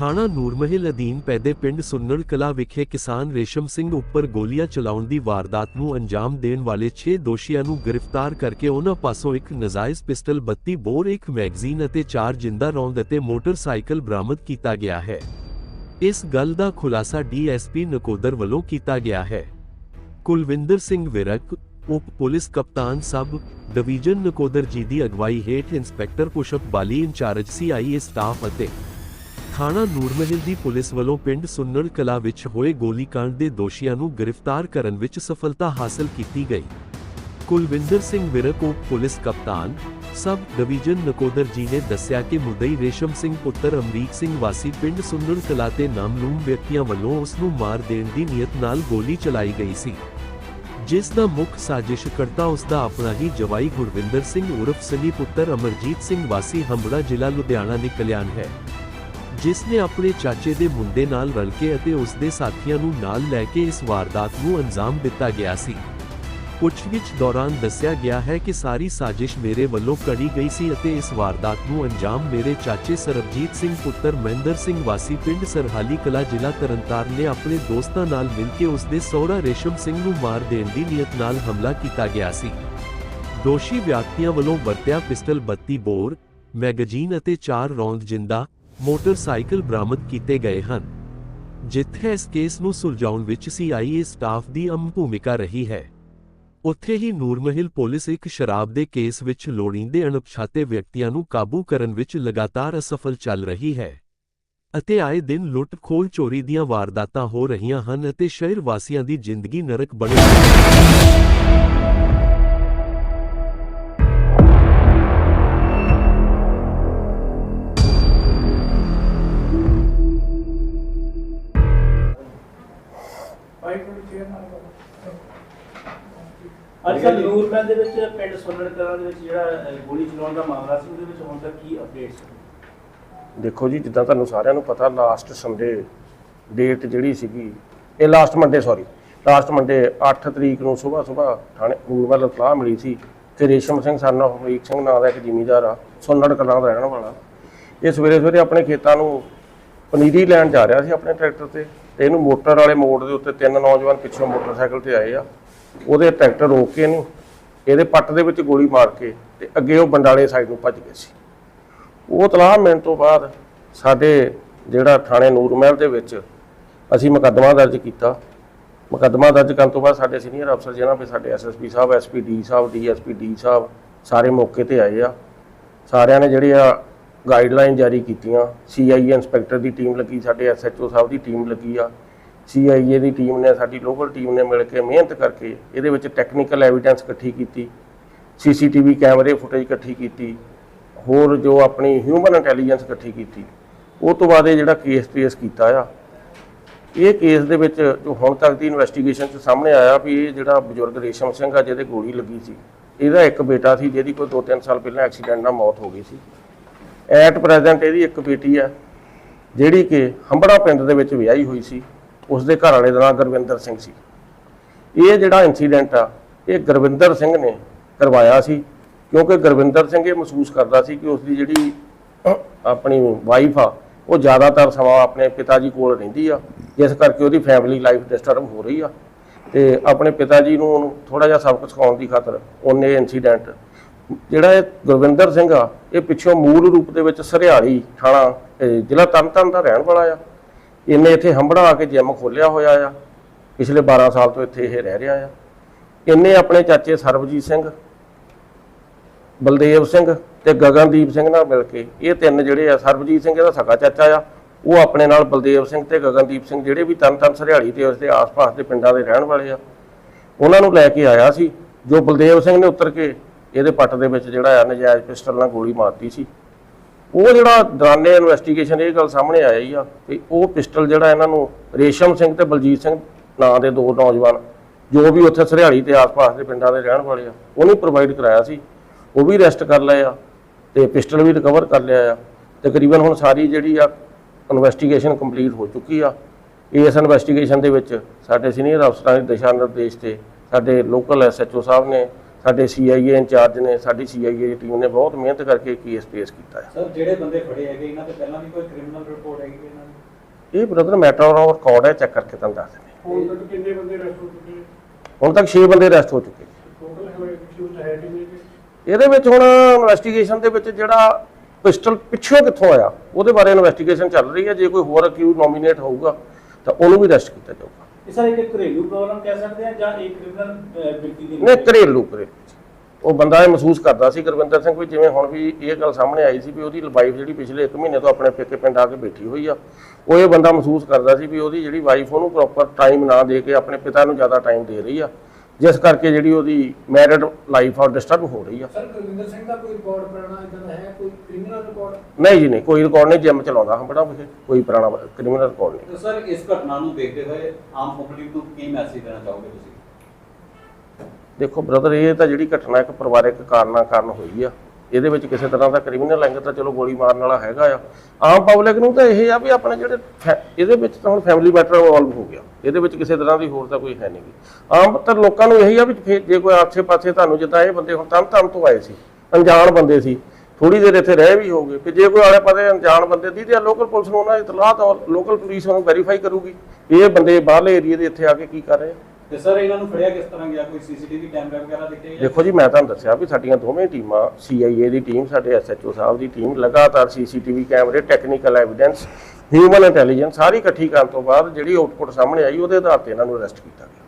ਥਾਣਾ ਨੂਰਮਹਿਲ ਅਧੀਨ ਪੈਦੇ ਪਿੰਡ ਸੁੰਨੜ ਕਲਾ ਵਿਖੇ ਕਿਸਾਨ ਰੇਸ਼ਮ ਸਿੰਘ ਉੱਪਰ ਗੋਲੀਆਂ ਚਲਾਉਣ ਦੀ ਵਾਰਦਾਤ ਨੂੰ ਅੰਜਾਮ ਦੇਣ ਵਾਲੇ 6 ਦੋਸ਼ੀਆਂ ਨੂੰ ਗ੍ਰਿਫਤਾਰ ਕਰਕੇ ਉਹਨਾਂ ਪਾਸੋਂ ਇੱਕ ਨਜਾਇਜ਼ ਪਿਸਟਲ 32 ਬੋਰ, ਇੱਕ ਮੈਗਜ਼ੀਨ ਅਤੇ 4 ਜਿੰਦਾ ਰੌਂਦ ਅਤੇ ਮੋਟਰਸਾਈਕਲ ਬਰਾਮਦ ਕੀਤਾ ਗਿਆ ਹੈ। ਇਸ ਗੱਲ ਦਾ ਖੁਲਾਸਾ ਡੀਐਸਪੀ ਨਕੋਦਰ ਵੱਲੋਂ ਕੀਤਾ ਗਿਆ ਹੈ। ਕੁਲਵਿੰਦਰ ਸਿੰਘ ਵਿਰਕ, ਉਪ ਪੁਲਿਸ ਕਪਤਾਨ ਸਬ ਡਿਵੀਜ਼ਨ ਨਕੋਦਰ ਜੀ ਦੀ ਅਗਵਾਈ ਹੇਠ ਇੰਸਪੈਕਟਰ ਪੁਸ਼ਪ ਬਾਲੀ ਇੰਚਾਰਜ, ਸੀਆਈਏ ਸਟਾਫ ਅਤੇ ਥਾਣਾ ਨੂਰਮਹਿਲ ਦੀ ਪੁਲਿਸ ਵੱਲੋਂ ਪਿੰਡ ਸੁੰਨੜ ਕਲਾ ਵਿੱਚ ਹੋਏ ਗੋਲੀकांड ਦੇ ਦੋਸ਼ੀਆਂ ਨੂੰ ਗ੍ਰਿਫਤਾਰ ਕਰਨ ਵਿੱਚ ਸਫਲਤਾ ਹਾਸਲ ਕੀਤੀ ਗਈ। ਕੁਲਵਿੰਦਰ ਸਿੰਘ ਵਿਰਕ, ਉਪ ਪੁਲਿਸ ਕਪਤਾਨ, ਸਬ ਡਿਵੀਜ਼ਨ ਨਕੋਦਰ ਜੀ ਨੇ ਦੱਸਿਆ ਕਿ ਮੁਦਈ ਰੇਸ਼ਮ ਸਿੰਘ ਪੁੱਤਰ ਅਮਰੀਕ ਸਿੰਘ ਵਾਸੀ ਪਿੰਡ ਸੁੰਨੜ ਕਲਾ ਤੇ ਨਾਮਲੂਮ ਵਿਅਕਤੀਆਂ ਵੱਲੋਂ ਉਸ ਨੂੰ ਮਾਰ ਦੇਣ ਦੀ ਨੀਅਤ ਨਾਲ ਗੋਲੀ ਚਲਾਈ ਗਈ ਸੀ। ਜਿਸ ਦਾ ਮੁੱਖ ਸਾਜ਼ਿਸ਼ਕਰਤਾ ਉਸ ਦਾ ਆਪਣਾ ਹੀ ਜਵਾਈ ਗੁਰਵਿੰਦਰ ਸਿੰਘ ਉਰਫ ਸਨੀ ਪੁੱਤਰ ਅਮਰਜੀਤ ਸਿੰਘ ਵਾਸੀ ਹੰਬੜਾ ਜ਼ਿਲ੍ਹਾ ਲੁਧਿਆਣਾ ਨਿਕਲਿਆਨ ਹੈ। ਜਿਸ ਨੇ ਆਪਣੇ ਚਾਚੇ ਦੇ ਮੁੰਡੇ ਨਾਲ ਰਲ ਕੇ ਅਤੇ ਉਸ ਦੇ ਸਾਥੀਆਂ ਨੂੰ ਨਾਲ ਲੈ ਕੇ ਇਸ ਵਾਰਦਾਤ ਨੂੰ ਅੰਜਾਮ ਦਿੱਤਾ ਗਿਆ ਸੀ। ਪੁੱਛਗਿੱਛ ਦੌਰਾਨ ਦੱਸਿਆ ਗਿਆ ਹੈ ਕਿ ਸਾਰੀ ਸਾਜ਼ਿਸ਼ ਮੇਰੇ ਵੱਲੋਂ ਕੜੀ ਗਈ ਸੀ ਅਤੇ ਇਸ ਵਾਰਦਾਤ ਨੂੰ ਅੰਜਾਮ ਮੇਰੇ ਚਾਚੇ ਸਰਬਜੀਤ ਸਿੰਘ, ਪੁੱਤਰ ਮਹਿੰਦਰ ਸਿੰਘ ਵਾਸੀ, ਪਿੰਡ ਸਰਹਾਲੀ ਕਲਾ, ਜ਼ਿਲ੍ਹਾ ਤਰਨਤਾਰਨ ਨੇ ਆਪਣੇ ਦੋਸਤਾਂ ਨਾਲ ਮਿਲ ਕੇ ਉਸ ਦੇ ਸਹੁਰਾ ਰੇਸ਼ਮ ਸਿੰਘ ਨੂੰ ਮਾਰ ਦੇਣ ਦੀ ਨੀਅਤ ਨਾਲ ਹਮਲਾ ਕੀਤਾ ਗਿਆ ਸੀ। ਦੋਸ਼ੀ ਵਿਅਕਤੀਆਂ ਵੱਲੋਂ ਵਰਤਿਆ ਪਿਸਟਲ 32 ਬੋਰ, ਮੈਗਜ਼ੀਨ ਅਤੇ 4 ਰੌਂਦ ਜਿੰਦਾ ਮੋਟਰਸਾਈਕਲ ਬਰਾਮਦ ਕੀਤੇ ਗਏ ਹਨ, ਜਿੱਥੇ ਇਸ ਕੇਸ ਨੂੰ ਸੁਲਝਾਉਣ ਵਿੱਚ ਸੀਆਈਏ ਸਟਾਫ ਦੀ ਅਹਿਮ ਭੂਮਿਕਾ ਰਹੀ ਹੈ। ਉੱਥੇ ਹੀ ਨੂਰਮਹਿਲ ਪੁਲਿਸ ਇੱਕ ਸ਼ਰਾਬ ਦੇ ਕੇਸ ਵਿੱਚ ਲੋੜੀਂਦੇ ਅਣਪਛਾਤੇ ਵਿਅਕਤੀਆਂ ਨੂੰ ਕਾਬੂ ਕਰਨ ਵਿੱਚ ਲਗਾਤਾਰ ਅਸਫਲ ਚੱਲ ਰਹੀ ਹੈ ਅਤੇ ਆਏ ਦਿਨ ਲੁੱਟ ਖੋਹ ਚੋਰੀ ਦੀਆਂ ਵਾਰਦਾਤਾਂ ਹੋ ਰਹੀਆਂ ਹਨ ਅਤੇ ਸ਼ਹਿਰ ਵਾਸੀਆਂ ਦੀ ਜ਼ਿੰਦਗੀ ਨਰਕ ਬਣ ਰਹੀ ਹੈ ਅੱਜ ਕੱਲ੍ਹ ਨੂਰਮਹਿਲ ਦੇ ਵਿੱਚ ਪਿੰਡ ਸੁਣਨ ਕਲਾਂ ਦੇ ਵਿੱਚ ਜਿਹੜਾ ਅਹ, ਗੋਲੀ ਚਲਾਉਣ ਦਾ ਮਾਮਲਾ ਸੀ ਉਹਦੇ ਵਿੱਚ ਹੁਣ ਤੱਕ ਕੀ ਅਪਡੇਟਸ ਦੇਖੋ ਜੀ ਜਿੱਦਾਂ ਤੁਹਾਨੂੰ ਸਾਰਿਆਂ ਨੂੰ ਪਤਾ ਲਾਸਟ ਸੰਡੇ ਡੇਟ ਜਿਹੜੀ ਸੀਗੀ ਇਹ last Monday sorry last Monday 8 ਤਰੀਕ ਨੂੰ ਸਵੇਰ ਸਵੇਰ ਥਾਣੇ ਨੂਰਮਹਿਲ ਇਤਲਾਹ ਮਿਲੀ ਸੀ ਕਿ ਰੇਸ਼ਮ ਸਿੰਘ ਸਾਨਾ ਹਮਰੀਕ ਸਿੰਘ ਨਾਂ ਦਾ ਇੱਕ ਜ਼ਿਮੀਂਦਾਰ ਆ ਸੁੰਨੜ ਕਲਾਂ ਦਾ ਰਹਿਣ ਵਾਲਾ। ਇਹ ਸਵੇਰੇ ਸਵੇਰੇ ਆਪਣੇ ਖੇਤਾਂ ਨੂੰ ਪਨੀਰੀ ਲੈਣ ਜਾ ਰਿਹਾ ਸੀ ਆਪਣੇ ਟਰੈਕਟਰ ਤੇ। ਤੇ ਇਹਨੂੰ ਮੋਟਰ ਵਾਲੇ ਮੋੜ ਦੇ ਉੱਤੇ ਤਿੰਨ ਨੌਜਵਾਨ ਪਿੱਛੋਂ ਮੋਟਰਸਾਈਕਲ ਤੇ ਆਏ ਆ। ਉਹਦੇ ਟਰੈਕਟਰ ਰੋਕ ਕੇ ਇਹਨੂੰ ਇਹਦੇ ਪੱਟ ਦੇ ਵਿੱਚ ਗੋਲੀ ਮਾਰ ਕੇ ਤੇ ਅੱਗੇ ਉਹ ਬੰਡਾਲੇ ਸਾਈਡ ਨੂੰ ਭੱਜ ਗਏ ਸੀ। ਉਹ ਤਲਾਹ ਮਿਲਣ ਤੋਂ ਬਾਅਦ ਸਾਡੇ ਜਿਹੜਾ ਥਾਣੇ ਨੂਰ ਮਹਿਲ ਦੇ ਵਿੱਚ ਅਸੀਂ ਮੁਕੱਦਮਾ ਦਰਜ ਕੀਤਾ। ਮੁਕੱਦਮਾ ਦਰਜ ਕਰਨ ਤੋਂ ਬਾਅਦ ਸਾਡੇ ਸੀਨੀਅਰ ਅਫਸਰ ਜਿਹਨਾਂ ਵੀ ਸਾਡੇ ਐਸਐਸਪੀ ਸਾਹਿਬ ਐਸਪੀਡੀ ਸਾਹਿਬ ਡੀਐਸਪੀ ਡੀ ਸਾਹਿਬ ਸਾਰੇ ਮੌਕੇ ਤੇ ਆਏ ਆ। ਸਾਰਿਆਂ ਨੇ ਜਿਹੜੇ ਆ ਗਾਈਡਲਾਈਨ ਜਾਰੀ ਕੀਤੀਆਂ। ਸੀਆਈਏ ਇੰਸਪੈਕਟਰ ਦੀ ਟੀਮ ਲੱਗੀ, ਸਾਡੇ ਐਸਐਚਓ ਸਾਹਿਬ ਦੀ ਟੀਮ ਲੱਗੀ ਆ। ਸੀਆਈਏ ਦੀ ਟੀਮ ਨੇ, ਸਾਡੀ ਲੋਕਲ ਟੀਮ ਨੇ ਮਿਲ ਕੇ ਮਿਹਨਤ ਕਰਕੇ ਇਹਦੇ ਵਿੱਚ ਟੈਕਨੀਕਲ ਐਵੀਡੈਂਸ ਇਕੱਠੀ ਕੀਤੀ ਸੀਸੀਟੀਵੀ ਕੈਮਰੇ ਫੁਟੇਜ ਇਕੱਠੀ ਕੀਤੀ, ਹੋਰ ਜੋ ਆਪਣੀ ਹਿਊਮਨ ਇੰਟੈਲੀਜੈਂਸ ਇਕੱਠੀ ਕੀਤੀ। ਉਹ ਤੋਂ ਬਾਅਦ ਇਹ ਜਿਹੜਾ ਕੇਸ ਟ੍ਰੇਸ ਕੀਤਾ ਆ, ਇਹ ਕੇਸ ਦੇ ਵਿੱਚ ਜੋ ਹੁਣ ਤੱਕ ਦੀ ਇਨਵੈਸਟੀਗੇਸ਼ਨ 'ਚ ਸਾਹਮਣੇ ਆਇਆ ਵੀ ਇਹ ਜਿਹੜਾ ਬਜ਼ੁਰਗ ਰੇਸ਼ਮ ਸਿੰਘ ਆ, ਜਿਹਦੇ ਗੋਲੀ ਲੱਗੀ ਸੀ, ਇਹਦਾ ਇੱਕ ਬੇਟਾ ਸੀ, ਜਿਹਦੀ ਕੋਈ 2-3 ਸਾਲ ਪਹਿਲਾਂ ਐਕਸੀਡੈਂਟ ਨਾਲ ਮੌਤ ਹੋ ਗਈ ਸੀ। ਐਟ ਪ੍ਰੈਜ਼ੈਂਟ ਇਹਦੀ ਇੱਕ ਬੇਟੀ ਆ, ਜਿਹੜੀ ਕਿ ਹੰਬੜਾ ਪਿੰਡ ਦੇ ਵਿੱਚ ਵਿਆਹੀ ਹੋਈ ਸੀ ਉਸ ਦੇ ਘਰ ਵਾਲੇ ਦਾ ਨਾਮ ਗੁਰਵਿੰਦਰ ਸਿੰਘ ਸੀ। ਇਹ ਜਿਹੜਾ ਇਨਸੀਡੈਂਟ ਆ, ਇਹ ਗੁਰਵਿੰਦਰ ਸਿੰਘ ਨੇ ਕਰਵਾਇਆ ਸੀ, ਕਿਉਂਕਿ ਗੁਰਵਿੰਦਰ ਸਿੰਘ ਇਹ ਮਹਿਸੂਸ ਕਰਦਾ ਸੀ ਕਿ ਉਸ ਦੀ ਜਿਹੜੀ ਆਪਣੀ ਵਾਈਫ ਆ, ਉਹ ਜ਼ਿਆਦਾਤਰ ਸਮਾਂ ਆਪਣੇ ਪਿਤਾ ਜੀ ਕੋਲ ਰਹਿੰਦੀ ਆ, ਜਿਸ ਕਰਕੇ ਉਹਦੀ ਫੈਮਿਲੀ ਲਾਈਫ ਡਿਸਟਰਬ ਹੋ ਰਹੀ ਆ। ਤੇ ਆਪਣੇ ਪਿਤਾ ਜੀ ਨੂੰ ਥੋੜਾ ਜਿਹਾ ਸਬਕ ਸਿਖਾਉਣ ਦੀ ਖਾਤਰ ਉਹਨੇ ਇਨਸੀਡੈਂਟ ਜਿਹੜਾ ਇਹ ਗੁਰਵਿੰਦਰ ਸਿੰਘ ਆ ਇਹ ਪਿੱਛੋਂ ਮੂਲ ਰੂਪ ਦੇ ਵਿੱਚ ਸਰਿਆੜੀ ਥਾਣਾ ਅਹ, ਜ਼ਿਲ੍ਹਾ ਤਰਨਤਾਰਨ ਦਾ ਰਹਿਣ ਵਾਲਾ ਆ। ਇਹਨੇ ਇੱਥੇ ਹੰਬੜਾ ਆ ਕੇ ਜਿਮ ਖੋਲਿਆ ਹੋਇਆ ਆ। ਪਿਛਲੇ 12 ਸਾਲ ਤੋਂ ਇੱਥੇ ਇਹ ਰਹਿ ਰਿਹਾ ਆ। ਇਹਨੇ ਆਪਣੇ ਚਾਚੇ ਸਰਬਜੀਤ ਸਿੰਘ ਬਲਦੇਵ ਸਿੰਘ ਤੇ ਗਗਨਦੀਪ ਸਿੰਘ ਨਾਲ ਮਿਲ ਕੇ ਇਹ ਤਿੰਨ ਜਿਹੜੇ ਆ ਸਰਬਜੀਤ ਸਿੰਘ ਇਹਦਾ ਸਕਾ ਚਾਚਾ ਆ। ਉਹ ਆਪਣੇ ਨਾਲ ਬਲਦੇਵ ਸਿੰਘ ਤੇ ਗਗਨਦੀਪ ਸਿੰਘ ਜਿਹੜੇ ਵੀ ਤਨ ਤਨ ਸਰਿਆੜੀ ਤੇ ਉਸਦੇ ਆਸ-ਪਾਸ ਦੇ ਪਿੰਡਾਂ ਦੇ ਰਹਿਣ ਵਾਲੇ ਆ। ਉਹਨਾਂ ਨੂੰ ਲੈ ਕੇ ਆਇਆ ਸੀ ਜੋ ਬਲਦੇਵ ਸਿੰਘ ਨੇ ਉਤਰ ਕੇ ਇਹਦੇ ਪੱਟ ਦੇ ਵਿੱਚ ਜਿਹੜਾ ਆ ਨਜਾਇਜ਼ ਪਿਸਟਲ ਨਾਲ ਗੋਲੀ ਮਾਰਤੀ ਸੀ। ਉਹ ਜਿਹੜਾ ਦੌਰਾਨੇ ਇਨਵੈਸਟੀਗੇਸ਼ਨ ਇਹ ਗੱਲ ਸਾਹਮਣੇ ਆਈ ਆ ਕਿ ਉਹ ਪਿਸਟਲ ਜਿਹੜਾ ਇਹਨਾਂ ਨੂੰ ਰੇਸ਼ਮ ਸਿੰਘ ਤੇ ਬਲਜੀਤ ਸਿੰਘ ਨਾਂ ਦੇ ਦੋ ਨੌਜਵਾਨ, ਜੋ ਵੀ ਉੱਥੇ ਸਰਿਆੜੀ ਤੇ ਆਸ-ਪਾਸ ਦੇ ਪਿੰਡਾਂ ਦੇ ਰਹਿਣ ਵਾਲੇ ਆ, ਉਹਨੇ ਪ੍ਰੋਵਾਈਡ ਕਰਾਇਆ ਸੀ। ਉਹ ਵੀ ਅਰੈਸਟ ਕਰ ਲਏ ਆ ਤੇ ਪਿਸਟਲ ਵੀ ਰਿਕਵਰ ਕਰ ਲਿਆ ਆ। ਤਕਰੀਬਨ ਹੁਣ ਸਾਰੀ ਜਿਹੜੀ ਆ ਇਨਵੈਸਟੀਗੇਸ਼ਨ ਕੰਪਲੀਟ ਹੋ ਚੁੱਕੀ ਆ। ਇਸ ਇਨਵੈਸਟੀਗੇਸ਼ਨ ਦੇ ਵਿੱਚ ਸਾਡੇ ਸੀਨੀਅਰ ਅਫਸਰਾਂ ਦੇ ਦਿਸ਼ਾ ਨਿਰਦੇਸ਼ ਤੇ ਸਾਡੇ ਲੋਕਲ ਐਸਐਚਓ ਸਾਹਿਬ ਨੇ ਸਾਡੇ ਸੀਆਈਏ ਇੰਚਾਰਜ ਨੇ ਸਾਡੀ ਸੀਆਈਏ ਦੀ ਟੀਮ ਨੇ ਬਹੁਤ ਮਿਹਨਤ ਕਰਕੇ ਕੇਸ ਪੇਸ਼ ਕੀਤਾ ਹੈ। ਸਰ ਜਿਹੜੇ ਬੰਦੇ ਫੜੇ ਹੈਗੇ ਇਹਨਾਂ ਤੇ ਪਹਿਲਾਂ ਵੀ ਕੋਈ ਕ੍ਰਿਮੀਨਲ ਰਿਪੋਰਟ ਹੈਗੀ ਇਹਨਾਂ ਦੀ? ਇਹ ਬ੍ਰਦਰ ਮੈਟਰ ਆਫ ਰਿਕਾਰਡ ਹੈ ਚੈੱਕ ਕਰਕੇ ਤੁਹਾਨੂੰ ਦੱਸ ਦਿੰਦੇ ਹੁਣ ਤੱਕ ਕਿੰਨੇ ਬੰਦੇ ਅਰੈਸਟ ਹੋ ਚੁੱਕੇ ਹੁਣ ਤੱਕ 6 ਬੰਦੇ ਅਰੈਸਟ ਹੋ ਚੁੱਕੇ ਇਹਦੇ ਵਿੱਚ ਹੁਣ ਇਨਵੈਸਟੀਗੇਸ਼ਨ ਦੇ ਵਿੱਚ ਜਿਹੜਾ ਪਿਸਟਲ ਪਿੱਛੋਂ ਕਿੱਥੋਂ ਆਇਆ ਉਹਦੇ ਬਾਰੇ ਇਨਵੈਸਟੀਗੇਸ਼ਨ ਚੱਲ ਰਹੀ ਹੈ। ਜੇ ਕੋਈ ਹੋਰ ਅਕਿਊਜ਼ ਨੋਮੀਨੇਟ ਹੋਊਗਾ ਤਾਂ ਉਹਨੂੰ ਵੀ ਅਰੈਸਟ ਕੀਤਾ ਜਾਊਗਾ। ਇਹ ਸਰ ਇੱਕ ਘਰੇਲੂ ਪ੍ਰੋਬਲਮ ਕਹਿ ਸਕਦੇ ਆ ਜਾਂ ਇੱਕ ਕ੍ਰਿਮੀਨਲ ਵਿਅਕਤੀ ਦੀ ਨੇ ਘਰੇਲੂ ਘਰੇਲੂ ਉਹ ਬੰਦਾ ਇਹ ਮਹਿਸੂਸ ਕਰਦਾ ਸੀ ਗੁਰਵਿੰਦਰ ਸਿੰਘ ਵੀ ਜਿਵੇਂ ਹੁਣ ਵੀ ਇਹ ਗੱਲ ਸਾਹਮਣੇ ਆਈ ਸੀ ਵੀ ਉਹਦੀ ਵਾਈਫ ਜਿਹੜੀ ਪਿਛਲੇ 1 ਮਹੀਨੇ ਤੋਂ ਆਪਣੇ ਪੇਕੇ ਪਿੰਡ ਆ ਕੇ ਬੈਠੀ ਹੋਈ ਆ। ਉਹ ਇਹ ਬੰਦਾ ਮਹਿਸੂਸ ਕਰਦਾ ਸੀ ਵੀ ਉਹਦੀ ਜਿਹੜੀ ਵਾਈਫ ਉਹਨੂੰ ਪ੍ਰੋਪਰ ਟਾਈਮ ਨਾ ਦੇ ਕੇ ਆਪਣੇ ਪਿਤਾ ਨੂੰ ਜ਼ਿਆਦਾ ਟਾਈਮ ਦੇ ਰਹੀ ਆ। ਜਿਸ ਕਰਕੇ ਜਿਹੜੀ ਉਹਦੀ ਮੈਰਿਡ ਲਾਈਫ ਆ ਡਿਸਟਰਬ ਹੋ ਰਹੀ ਆ। ਸਰ ਕੁਲਵਿੰਦਰ ਸਿੰਘ ਦਾ ਕੋਈ ਰਿਕਾਰਡ ਪੁਰਾਣਾ ਇਦਾਂ ਦਾ ਹੈ? ਕੋਈ ਕ੍ਰਿਮੀਨਲ ਰਿਕਾਰਡ ਨਹੀਂ ਜੀ ਨਹੀਂ ਕੋਈ ਰਿਕਾਰਡ ਨਹੀਂ ਜਿਮ ਚਲਾਉਂਦਾ ਹਾਂ ਬੜਾ ਵਿਖੇ ਕੋਈ ਪੁਰਾਣਾ ਕ੍ਰਿਮੀਨਲ ਰਿਕਾਰਡ ਨਹੀਂ। ਸਰ ਇਸ ਘਟਨਾ ਨੂੰ ਦੇਖਦੇ ਹੋਏ ਆਮ ਪਬਲਿਕ ਨੂੰ ਕੀ ਮੈਸੇਜ ਦੇਣਾ ਚਾਹੋਗੇ ਤੁਸੀਂ? ਦੇਖੋ ਬ੍ਰਦਰ ਇਹ ਤਾਂ ਜਿਹੜੀ ਘਟਨਾ ਇੱਕ ਪਰਿਵਾਰਕ ਕਾਰਨਾਂ ਕਾਰਨ ਹੋਈ ਆ। ਇਹਦੇ ਵਿੱਚ ਕਿਸੇ ਤਰ੍ਹਾਂ ਦਾ ਕ੍ਰਿਮੀਨਲ ਐਂਗਲ ਤਾਂ ਚਲੋ ਗੋਲੀ ਮਾਰਨ ਵਾਲਾ ਹੈਗਾ ਆ। ਆਮ ਪਬਲਿਕ ਨੂੰ ਤਾਂ ਇਹ ਆ ਵੀ ਆਪਣੇ ਜਿਹੜੇ ਫੈ- ਇਹਦੇ ਵਿੱਚ ਤਾਂ ਹੁਣ ਫੈਮਿਲੀ ਮੈਟਰ ਇਨਵੋਲਵ ਹੋ ਗਿਆ। ਇਹਦੇ ਵਿੱਚ ਕਿਸੇ ਤਰ੍ਹਾਂ ਦੀ ਹੋਰ ਤਾਂ ਕੋਈ ਹੈ ਨਹੀਂ ਗੀ। ਆਮ ਤਾਂ ਲੋਕਾਂ ਨੂੰ ਇਹੀ ਆ ਵੀ ਫਿਰ ਜੇ ਕੋਈ ਆਸੇ ਪਾਸੇ ਤੁਹਾਨੂੰ ਜਿੱਦਾਂ ਇਹ ਬੰਦੇ ਹੁਣ ਤਨ ਤਨ ਤੋਂ ਆਏ ਸੀ, ਅਣਜਾਣ ਬੰਦੇ ਸੀ ਥੋੜੀ ਦੇਰ ਇੱਥੇ ਰਹਿ ਵੀ ਹੋਗੇ ਕਿ ਜੇ ਕੋਈ ਆਲੇ ਪਾਸੇ ਅਣਜਾਣ ਬੰਦੇ ਦੀ ਤੇ ਲੋਕਲ ਪੁਲਿਸ ਨੂੰ ਉਹਨਾਂ ਦੀ ਇਤਲਾਹ ਤਾਂ ਲੋਕਲ ਪੁਲਿਸ ਉਹਨੂੰ ਵੈਰੀਫਾਈ ਕਰੂਗੀ ਵੀ ਇਹ ਬੰਦੇ ਬਾਹਰਲੇ ਏਰੀਆ ਦੇ ਇੱਥੇ ਆ ਕੇ ਕੀ ਕਰ ਰਹੇ ਆ। ਤੇ ਸਰ, ਇਹਨਾਂ ਨੂੰ ਫੜਿਆ ਕਿਸ ਤਰ੍ਹਾਂ ਗਿਆ? ਕੋਈ ਸੀਸੀਟੀਵੀ ਕੈਮਰਾ ਵਗੈਰਾ ਦਿਖੇ ਜਾਂ- ਦੇਖੋ ਜੀ, ਮੈਂ ਤੁਹਾਨੂੰ ਦੱਸਿਆ ਵੀ ਸਾਡੀਆਂ ਦੋਵੇਂ ਟੀਮਾਂ ਸੀਆਈਏ ਦੀ ਟੀਮ, ਸਾਡੇ ਐਸਐਚਓ ਸਾਹਿਬ ਦੀ ਟੀਮ, ਲਗਾਤਾਰ ਸੀਸੀਟੀਵੀ ਕੈਮਰੇ ਟੈਕਨੀਕਲ ਐਵੀਡੈਂਸ ਹਿਊਮਨ ਇੰਟੈਲੀਜੈਂਸ ਸਾਰੀ ਇਕੱਠੀ ਕਰਨ ਤੋਂ ਬਾਅਦ ਜਿਹੜੀ ਆਊਟਪੁੱਟ ਸਾਹਮਣੇ ਆਈ, ਉਹਦੇ ਆਧਾਰ ਤੇ ਇਹਨਾਂ ਨੂੰ ਅਰੈਸਟ ਕੀਤਾ ਗਿਆ।